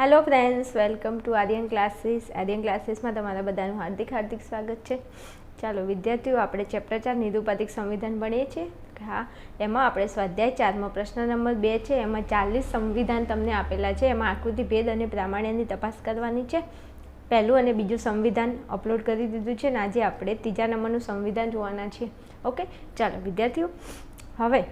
Hello friends welcome to Aryan classes Aryan ક્લાસીસમાં તમારા બધાનું હાર્દિક હાર્દિક સ્વાગત છે. ચાલો વિદ્યાર્થીઓ, આપણે ચેપ્ટર ચાર નિરૂપાધિક સંવિધાન ભણીએ છીએ. હા, એમાં આપણે સ્વાધ્યાય ચારમો પ્રશ્ન નંબર બે છે. એમાં ચાલીસ સંવિધાન તમને આપેલા છે. એમાં આકૃતિ, ભેદ અને પ્રામાણ્યની તપાસ કરવાની છે. પહેલું અને બીજું સંવિધાન અપલોડ કરી દીધું છે અને આજે આપણે ત્રીજા નંબરનું સંવિધાન જોવાના છીએ. ઓકે, ચાલો વિદ્યાર્થીઓ, હવે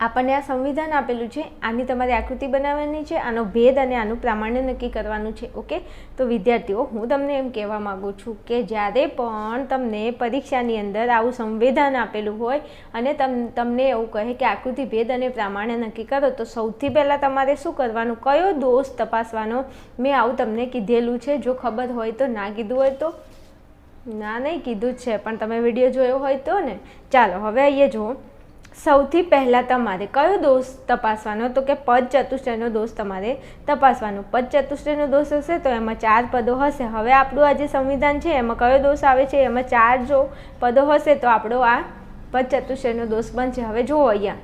આપણને આ સંવિધાન આપેલું છે, આની તમારે આકૃતિ બનાવવાની છે, આનો ભેદ અને આનું પ્રામાણ્ય નક્કી કરવાનું છે, ઓકે? તો વિદ્યાર્થીઓ, હું તમને એમ કહેવા માગું છું કે જ્યારે પણ તમને પરીક્ષાની અંદર આવું સંવિધાન આપેલું હોય અને તમ, તમને એવું કહે કે આકૃતિ ભેદ અને પ્રામાણ્ય નક્કી કરો, તો સૌથી પહેલાં તમારે શું કરવાનું? કયો દોષ તપાસવાનો મેં આવું તમને કીધેલું છે? જો ખબર હોય તો ના કીધું હોય તો? ના નહીં કીધું જ છે, પણ તમે વીડિયો જોયો હોય તો ને? ચાલો, હવે અહીંયા જુઓ સૌથી પહેલાં તમારે કયો દોષ તપાસવાનો? તો કે પદ ચતુષ્ટયનો દોષ તમારે તપાસવાનો. પદ ચતુષ્ટયનો દોષ હશે તો એમાં ચાર પદો હશે. હવે આપણું આ જે સંવિધાન છે, એમાં કયો દોષ આવે છે? એમાં ચાર જો પદો હશે તો આપણો આ પદ ચતુષ્ટયનો દોષ બનશે. હવે જુઓ અહીંયા.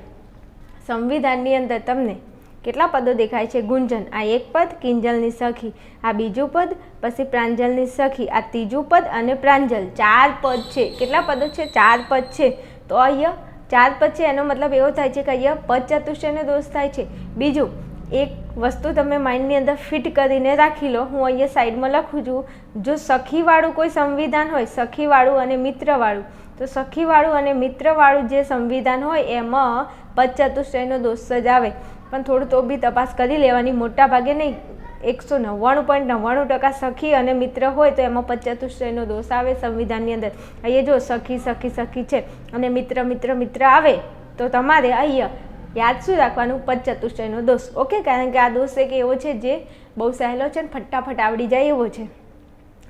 સંવિધાનની અંદર તમને કેટલા પદો દેખાય છે? ગુંજન, આ એક પદ, કિંજલની સખી, આ બીજું પદ, પછી પ્રાંજલની સખી, આ ત્રીજું પદ અને પ્રાંજલ. ચાર પદ છે. કેટલા પદો છે? ચાર પદ છે. તો અહીંયા ચાર પછી એનો મતલબ એવો થાય છે કે અહીંયા પદ ચતુષ્ટયનો દોષ થાય છે. બીજું, એક વસ્તુ તમે માઇન્ડની અંદર ફિટ કરીને રાખી લો. હું અહીંયા સાઈડમાં લખું છું, જો સખીવાળું કોઈ સંવિધાન હોય, સખીવાળું અને મિત્રવાળું, તો સખીવાળું અને મિત્રવાળું જે સંવિધાન હોય, એમાં પદ ચતુષ્ટયનો દોષ જ આવે. પણ થોડું તો બી તપાસ કરી લેવાની મોટા ભાગે નહીં. એકસો નવ્વાણું પોઈન્ટ નવ્વાણું ટકા સખી અને મિત્ર હોય તો એમાં પચતુષ્ટયનો દોષ આવે સંવિધાનની અંદર. અહીંયા જો સખી સખી સખી છે અને મિત્ર મિત્ર મિત્ર આવે, તો તમારે અહીંયા યાદ શું રાખવાનું? પચતુષ્ટયનો દોષ. ઓકે? કારણ કે આ દોષ એક એવો છે જે બહુ સહેલો છે ને ફટાફટ આવડી જાય એવો છે.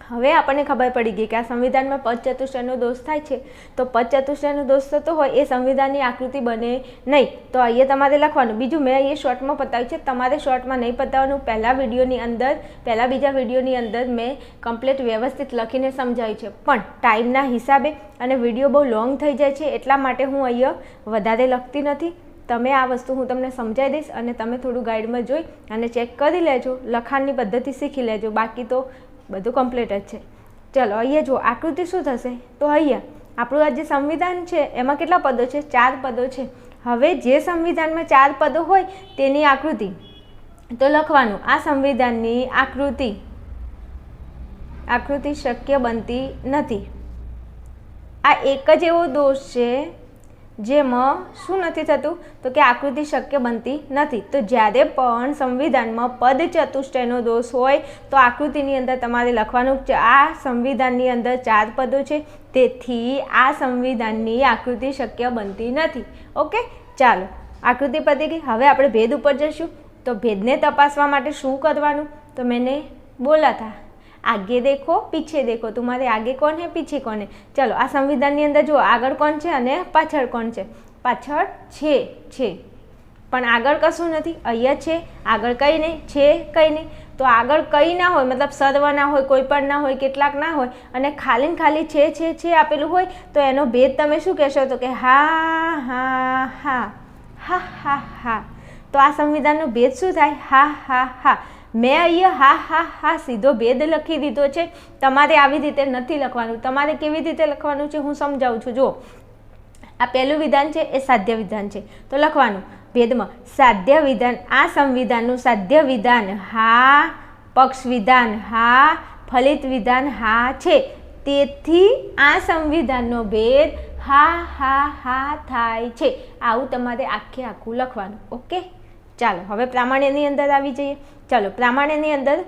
હવે આપણને ખબર પડી ગઈ કે આ સંવિધાનમાં પદ ચતુષ્ટયનો દોષ થાય છે. તો પદ ચતુષ્ટયનો દોષ થતો હોય એ સંવિધાનની આકૃતિ બને નહીં. તો અહીંયા તમારે લખવાનું. બીજું મેં અહીંયા શોર્ટમાં પતાવ્યું છે. તમારે શોર્ટમાં નહીં પતાવવાનું. પહેલાં વિડીયોની અંદર, પહેલાં બીજા વિડીયોની અંદર મેં કમ્પ્લીટ વ્યવસ્થિત લખીને સમજાવ્યું છે. પણ ટાઈમના હિસાબે અને વીડિયો બહુ લોંગ થઈ જાય છે એટલા માટે હું અહીંયા વધારે લખતી નથી. તમે આ વસ્તુ હું તમને સમજાવી દઈશ અને તમે થોડું ગાઈડમાં જોઈ અને ચેક કરી લેજો. લખાણની પદ્ધતિ શીખી લેજો. બાકી તો બધું કમ્પ્લીટ જ છે. ચલો, અહીંયા જો આકૃતિ શું થશે? તો અહીંયા, આપણું આ જે સંવિધાન છે, એમાં કેટલા પદો છે? ચાર પદો છે. હવે જે સંવિધાનમાં ચાર પદો હોય, તેની આકૃતિ. તો લખવાનું, આ સંવિધાનની આકૃતિ. આકૃતિ શક્ય બનતી નથી. આ એક જ એવો દોષ છે જેમાં શું નથી થતું? તો કે આકૃતિ શક્ય બનતી નથી. તો જ્યારે પણ સંવિધાનમાં પદ ચતુષ્ટયનો દોષ હોય, તો આકૃતિની અંદર તમારે લખવાનું આ સંવિધાનની અંદર ચાર પદો છે. તેથી આ સંવિધાનની આકૃતિ શક્ય બનતી નથી. ઓકે? ચાલો. આકૃતિ પતી ગઈ. હવે આપણે ભેદ ઉપર જઈશું. તો ભેદને તપાસવા માટે શું કરવાનું? તો મેને બોલા था આગે દેખો, પીછે દેખો. તમારે આગે કોણ હે, પીછે કોણ હે? ચલો, આ સંવિધાનની અંદર જુઓ, આગળ કોણ છે અને પાછળ કોણ છે? પાછળ છે છે. પણ આગળ કશું નથી, અહીંયા છે, આગળ કંઈ નહીં, છે કંઈ નહીં. તો આગળ કંઈ ના હોય, મતલબ સર્વ ના હોય, કોઈ પણ ના હોય, કેટલાક ના હોય, અને ખાલી ને ખાલી છે છે છે આપેલું હોય, તો એનો ભેદ તમે શું કહેશો? તો કે હા હા હા. હા હા હા. તો આ સંવિધાનનો ભેદ શું થાય? હા હા હા. મેં અહીંયા હા હા હા, સીધો ભેદ લખી દીધો છે. તમારે આવી રીતે નથી લખવાનું. તમારે કેવી રીતે લખવાનું છે હું સમજાવું છું. જો આ પહેલું વિધાન છે, એ સાધ્ય વિધાન છે. તો લખવાનું. ભેદમાં સાધ્ય વિધાન, આ સંવિધાનનું સાધ્ય વિધાન, હા, પક્ષ વિધાન, હા, ફલિત વિધાન, હા, છે. તેથી આ સંવિધાનનો ભેદ, હા હા હા, થાય છે. આવું તમારે આખે આખું લખવાનું. ઓકે? ચાલો, હવે પ્રામાણ્યની અંદર આવી જઈએ. ચાલો, પ્રામાણ્યની અંદર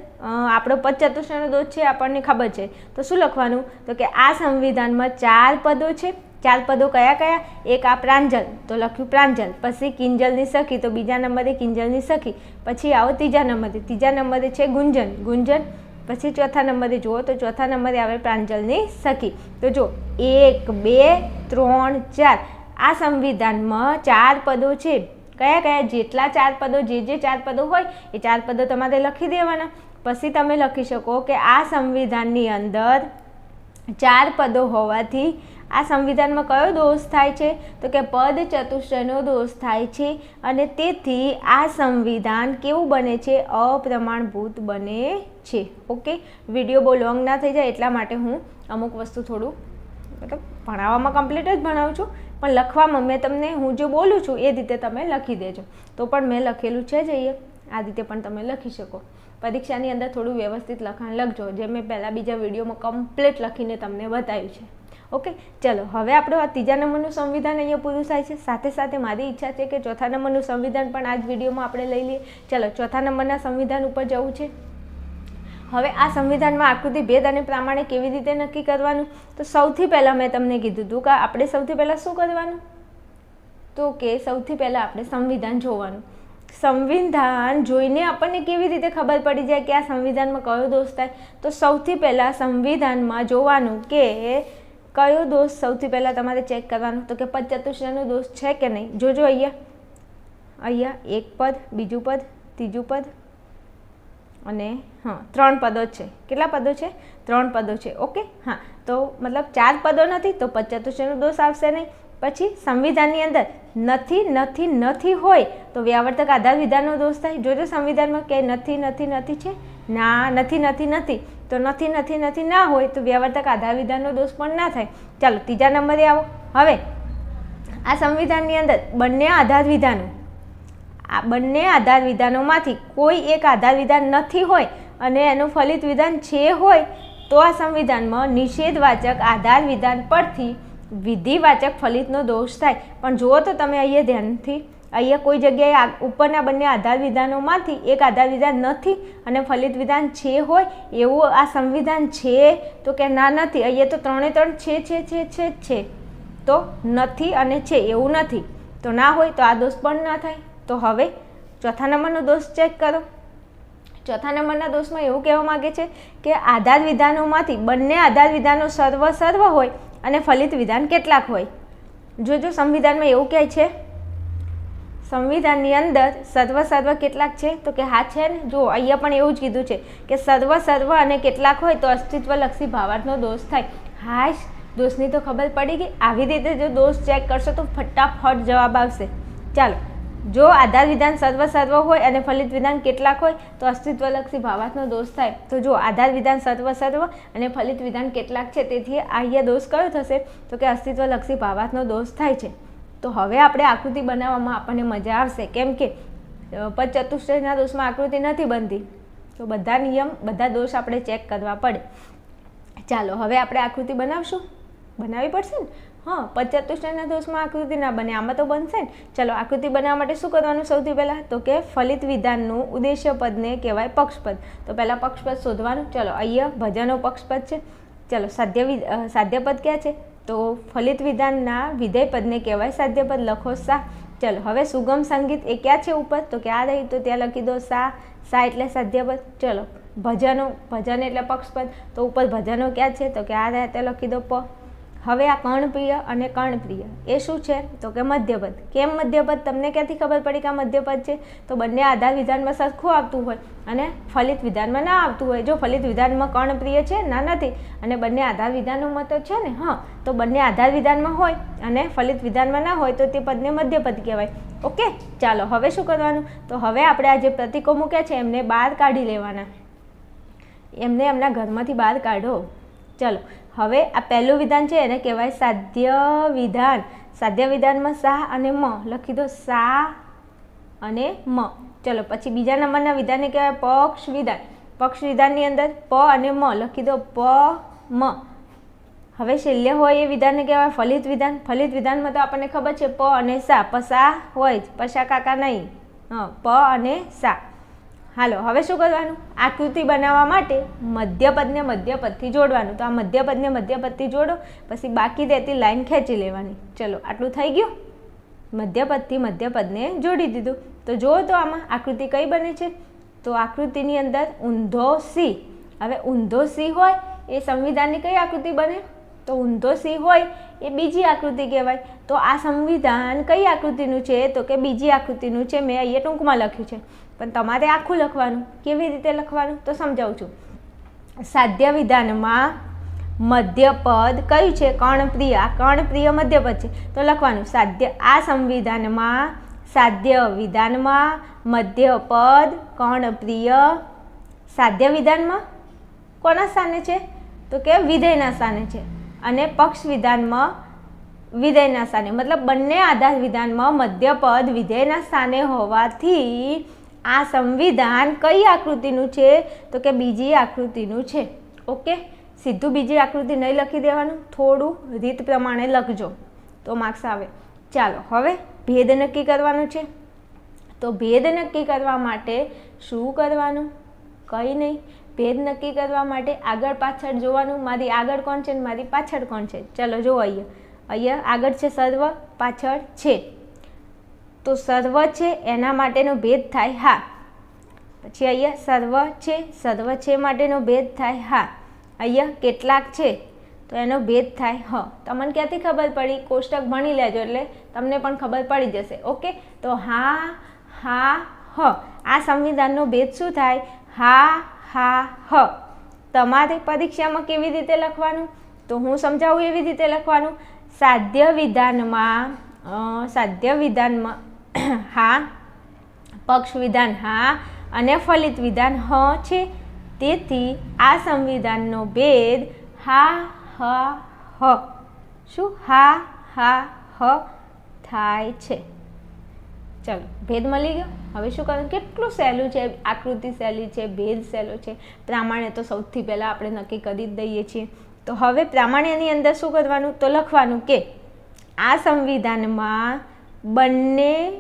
આપણો પદ ચતુષ્ટયનો દોષ છે, આપણને ખબર છે. તો શું લખવાનું? તો કે આ સંવિધાનમાં ચાર પદો છે. ચાર પદો કયા કયા? એક આ પ્રાંજલ, તો લખ્યું પ્રાંજલ. પછી કિંજલની સખી, તો બીજા નંબરે કિંજલની સખી. પછી આવો ત્રીજા નંબરે. ત્રીજા નંબરે છે ગુંજન. ગુંજન, પછી ચોથા નંબરે જુઓ, તો ચોથા નંબરે આવે પ્રાંજલની સખી. તો જો એક, બે, ત્રણ, ચાર. આ સંવિધાનમાં ચાર પદો છે. કયા કયા જેટલા ચાર પદો, જે જે ચાર પદો હોય, એ ચાર પદો તમારે લખી દેવાના. પછી તમે લખી શકો કે આ સંવિધાનની અંદર ચાર પદો હોવાથી આ સંવિધાનમાં કયો દોષ થાય છે? તો કે પદ ચતુષ્ટયનો દોષ થાય છે અને તેથી આ સંવિધાન કેવું બને છે? અપ્રમાણભૂત બને છે. ઓકે? વીડિયો બહુ લોંગ ના થઈ જાય એટલા માટે હું અમુક વસ્તુ થોડું મતલબ ભણાવવામાં કમ્પ્લીટ જ ભણાવું છું. પણ લખવામાં મેં તમને, હું જે બોલું છું એ રીતે તમે લખી દેજો. તો પણ મેં લખેલું છે જ અહીંયા. આ રીતે પણ તમે લખી શકો. પરીક્ષાની અંદર થોડું વ્યવસ્થિત લખાણ લખજો, જે મેં પહેલાં બીજા વિડીયોમાં કમ્પ્લીટ લખીને તમને બતાવ્યું છે. ઓકે ચલો, હવે આપણો આ ત્રીજા નંબરનું સંવિધાન અહીંયા પૂરું થાય છે. સાથે સાથે મારી ઈચ્છા છે કે ચોથા નંબરનું સંવિધાન પણ આ જ વિડીયોમાં આપણે લઈ લઈએ. ચલો, ચોથા નંબરના સંવિધાન ઉપર જવું છે. હવે આ સંવિધાનમાં આકૃતિ ભેદ અને પ્રમાણે કેવી રીતે નક્કી કરવાનું? તો સૌથી પહેલાં મેં તમને કીધું હતું કે આપણે સૌથી પહેલાં શું કરવાનું? તો કે સૌથી પહેલાં આપણે સંવિધાન જોવાનું. સંવિધાન જોઈને આપણને કેવી રીતે ખબર પડી જાય કે આ સંવિધાનમાં કયો દોષ થાય? તો સૌથી પહેલાં સંવિધાનમાં જોવાનું કે કયો દોષ સૌથી પહેલાં તમારે ચેક કરવાનો? તો કે પદ દોષ છે કે નહીં? જોજો અહીંયા. અહીંયા એક પદ, બીજું પદ, ત્રીજું પદ. અને, હા, ત્રણ પદો છે. કેટલા પદો છે? ત્રણ પદો છે. ઓકે? હા. તો મતલબ ચાર પદો નથી, તો પદ દોષ આવશે નહીં. પછી સંવિધાનની અંદર નથી નથી નથી હોય, તો વ્યાવર્તક આધાર વિધાનનો દોષ થાય. જોજો સંવિધાનમાં કે નથી નથી નથી છે? ના, નથી નથી નથી. તો નથી નથી નથી ના હોય, તો વ્યાવર્તક આધાર વિધાનનો દોષ પણ ના થાય. ચાલો, ત્રીજા નંબરે આવો. હવે, આ સંવિધાનની અંદર બંને આધાર વિધાનો આ બંને આધાર વિધાનોમાંથી કોઈ એક આધાર વિધાન નથી હોય અને એનું ફલિત વિધાન છે હોય, તો આ સંવિધાનમાં નિષેધવાચક આધાર વિધાન પરથી વિધિવાચક ફલિતનો દોષ થાય. પણ જુઓ તો તમે અહીંયા ધ્યાનથી, અહીંયા કોઈ જગ્યાએ ઉપરના બંને આધાર વિધાનોમાંથી એક આધાર વિધાન નથી અને ફલિત વિધાન છે હોય, એવું આ સંવિધાન છે, તો કે ના નથી, અહીંયા તો ત્રણે ત્રણ છે છે છે છે છે. તો નથી અને છે, એવું નથી. તો ના હોય તો આ દોષ પણ ના થાય. તો હવે ચોથા નંબરનો દોષ ચેક કરો. ચોથા નંબરના દોષમાં એવું કહેવા માગે છે કે આધાર વિધાનોમાંથી બંને આધાર વિધાનો સર્વ સર્વ હોય અને ફલિત વિધાન કેટલાક હોય. જોજો સંવિધાનમાં એવું કહે છે, સંવિધાનની અંદર સર્વ સર્વ કેટલાક છે? તો કે હા, છે ને? જો, અહીંયા પણ એવું જ કીધું છે કે સર્વ સર્વ અને કેટલાક હોય તો અસ્તિત્વલક્ષી ભાવાર્થનો દોષ થાય. હાશ દોષની તો ખબર પડી ગઈ. આવી રીતે જો દોષ ચેક કરશો તો ફટાફટ જવાબ આવશે. ચાલો. જો આધાર વિધાન સર્વ સર્વ હોય અને ફલિત વિધાન કેટલાક હોય, તો અસ્તિત્વલક્ષી ભાવાર્થનો દોષ થાય. તો જો આધાર વિધાન સર્વ સર્વ અને ફલિત વિધાન કેટલાક છે, તેથી અહીંયા દોષ કયો થશે? તો કે અસ્તિત્વલક્ષી ભાવાર્થનો દોષ થાય છે. તો હવે આપણે આકૃતિ બનાવવામાં આપણને મજા આવશે. કેમ કે પદ દોષમાં આકૃતિ નથી બનતી. તો બધા નિયમ, બધા દોષ આપણે ચેક કરવા પડે. ચાલો, હવે આપણે આકૃતિ બનાવશું. બનાવવી પડશે ને? હા પદ ચતુષ્ટયના દોષમાં આકૃતિ ના બને, આમાં તો બનશે ને. ચલો, આકૃતિ બનાવવા માટે શું કરવાનું સૌથી પહેલાં? તો કે ફલિત વિધાનનું ઉદ્દેશ્ય પદને કહેવાય પક્ષપદ. તો પહેલાં પક્ષપદ શોધવાનું. ચલો, અહીંયા ભજનો પક્ષપદ છે. ચલો, સાધ્ય સાધ્યપદ ક્યાં છે? તો ફલિત વિધાનના વિધેયપદને કહેવાય સાધ્યપદ. લખો સા. ચલો, હવે સુગમ સંગીત એ ક્યાં છે ઉપર? તો ક્યાં રહી, તો ત્યાં લખી દો સા. સા એટલે સાધ્યપદ. ચલો, ભજનો, ભજન એટલે પક્ષપદ. તો ઉપર ભજનો ક્યાં છે? તો ક્યાં રહ્યા તે લખી દો પ. હવે આ કર્ણપ્રિય અને કર્ણપ્રિય, એ શું છે? તો કે મધ્યપદ. કેમ મધ્યપદ? તમને ક્યાંથી ખબર પડી કે આ મધ્યપદ છે? તો બંને આધાર વિધાનમાં સરખું આવતું હોય અને ફલિત વિધાનમાં ના આવતું હોય. જો ફલિત વિધાનમાં કર્ણપ્રિય છે? ના, નથી. અને બંને આધાર વિધાનોમાં તો છે ને? હા, તો બંને આધાર વિધાનમાં હોય અને ફલિત વિધાનમાં ના હોય તો તે પદને મધ્યપદ કહેવાય. ઓકે, ચાલો, હવે શું કરવાનું? તો હવે આપણે આ જે પ્રતિકો મૂક્યા છે, એમને બહાર કાઢી લેવાના. એમને એમના ઘરમાંથી બહાર કાઢો. ચલો, હવે આ પહેલું વિધાન છે એને કહેવાય સાધ્ય વિધાન. સાધ્ય વિધાનમાં સા અને મ, લખી દો સા અને મ. ચલો, પછી બીજા નંબરના વિધાનને કહેવાય પક્ષ વિધાન. પક્ષ વિધાનની અંદર પ અને મ, લખી દો પ, મ. હવે છેલ્લે હોય એ વિધાનને કહેવાય ફલિત વિધાન. ફલિત વિધાનમાં તો આપણને ખબર છે પ અને સા. પસા હોય જ પસા કાકા નહીં. હા, પ અને સા. હાલો, હવે શું કરવાનું? આકૃતિ બનાવવા માટે મધ્યપદને મધ્યપદથી જોડવાનું. તો આ મધ્યપદને મધ્યપદથી જોડો, પછી બાકી રહેતી લાઈન ખેંચી લેવાની. ચલો, આટલું થઈ ગયું? મધ્યપદથી મધ્યપદને જોડી દીધું. તો જુઓ તો આમાં આકૃતિ કઈ બને છે? તો આકૃતિની અંદર ઊંધો સી હવે ઊંધો સી હોય, એ સંવિધાનની કઈ આકૃતિ બને? તો ઊંધો સી હોય, એ બીજી આકૃતિ કહેવાય. તો આ સંવિધાન કઈ આકૃતિનું છે? તો કે બીજી આકૃતિનું છે? મેં અહીંયા ટૂંકમાં લખ્યું છે. પણ તમારે આખું લખવાનું, કેવી રીતે લખવાનું તો સમજાવું છું. સાધ્ય વિધાનમાં મધ્યપદ કયું છે? કર્ણપ્રિય. આ કર્ણપ્રિય મધ્યપદ છે. તો લખવાનું સાધ્ય, આ સંવિધાનમાં, સાધ્ય વિધાનમાં મધ્યપદ, કર્ણપ્રિય, સાધ્ય વિધાનમાં કોના સ્થાને છે? તો કે વિધેયના સ્થાને છે. અને પક્ષ વિધાનમાં વિધેયના સ્થાને. મતલબ બંને આધાર વિધાનમાં મધ્યપદ વિધેયના સ્થાને હોવાથી આ સંવિધાન કઈ આકૃતિનું છે? તો કે બીજી આકૃતિનું છે. ઓકે? સીધું બીજી આકૃતિ નહીં લખી દેવાનું. થોડું રીત પ્રમાણે લખજો. તો માર્ક્સ આવે. ચાલો, હવે ભેદ નક્કી કરવાનું છે. તો ભેદ નક્કી કરવા માટે શું કરવાનું? કંઈ નહીં. ભેદ નક્કી કરવા માટે આગળ પાછળ જોવાનું. મારી આગળ કોણ છે ને મારી પાછળ કોણ છે? ચલો જો અહીંયા. અહીંયા આગળ છે સર્વ, પાછળ છે. તો સર્વ છે, એના માટેનો ભેદ થાય, હા. પછી અહીંયા સર્વ છે સર્વ છે માટેનો ભેદ થાય, હા. અહીંયા કેટલાક છે, તો એનો ભેદ થાય, હ. તમને ક્યાંથી ખબર પડી? કોષ્ટક ભણી લેજો એટલે તમને પણ ખબર પડી જશે, ઓકે? તો હા હા, હ. આ સંવિધાનનો ભેદ શું થાય? હા હા, હ. તમારે પરીક્ષામાં કેવી રીતે લખવાનું? તો હું સમજાવું એવી રીતે લખવાનું? સાધ્ય વિધાનમાં સાધ્ય વિધાનમાં હા, પક્ષ વિધાન હા અને ફલિત વિધાન હ છે. તેથી આ સંવિધાનનો ભેદ હા, હ હ. શું હા હા, હ થાય છે? ચલો, ભેદ મળી ગયો? હવે શું કરવાનું? કેટલું સહેલું છે? આકૃતિ સહેલી છે, ભેદ સહેલો છે. પ્રામાણ્ય તો સૌથી પહેલાં આપણે નક્કી કરી જ દઈએ છીએ. તો હવે પ્રામાણ્યની અંદર શું કરવાનું? તો લખવાનું કે આ સંવિધાનમાં બંને,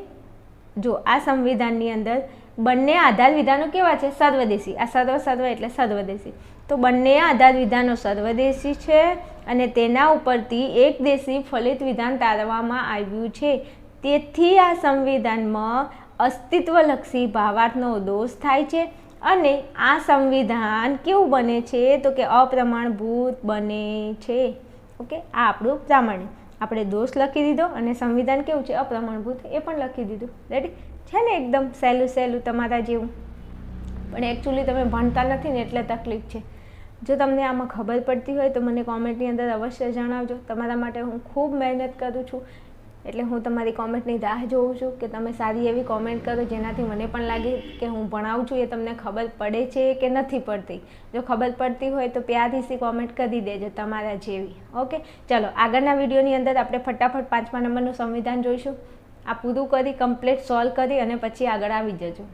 જો આ સંવિધાનની અંદર બંને આધાર વિધાનો કેવા છે? સર્વદેશી. આ સર્વ સર્વ એટલે સર્વદેશી. તો બંને આધાર વિધાનો સર્વદેશી છે અને તેના ઉપરથી એક દેશી ફલિત વિધાન તારવામાં આવ્યું છે. તેથી આ સંવિધાનમાં અસ્તિત્વલક્ષી ભાવાર્થનો દોષ થાય છે અને આ સંવિધાન કેવું બને છે? તો કે અપ્રમાણભૂત બને છે. ઓકે? આ આપણું પ્રામાણ્ય આપણે દોષ લખી દીધો અને સંવિધાન કેવું છે, અપ્રમાણભૂત, એ પણ લખી દીધું. રેડી છે ને એકદમ સહેલું સહેલું તમારા જેવું? પણ એકચ્યુઅલી તમે ભણતા નથી ને એટલે તકલીફ છે. જો તમને આમાં ખબર પડતી હોય તો મને કોમેન્ટની અંદર અવશ્ય જણાવજો. તમારા માટે હું ખૂબ મહેનત કરું છું. એટલે હું તમારી કોમેન્ટની રાહ જોઉં છું કે તમે સારી એવી કોમેન્ટ કરો જેનાથી મને પણ લાગે કે હું ભણાવું છું, એ તમને ખબર પડે છે કે નથી પડતી. જો ખબર પડતી હોય તો પ્યારથી કોમેન્ટ કરી દેજો તમારા જેવી. ઓકે ચલો, આગળના વિડીયોની અંદર આપણે ફટાફટ પાંચમા નંબરનું સંવિધાન જોઈશું. આ પૂરું કરી કમ્પ્લીટ સોલ્વ કરી અને પછી આગળ આવી જજો.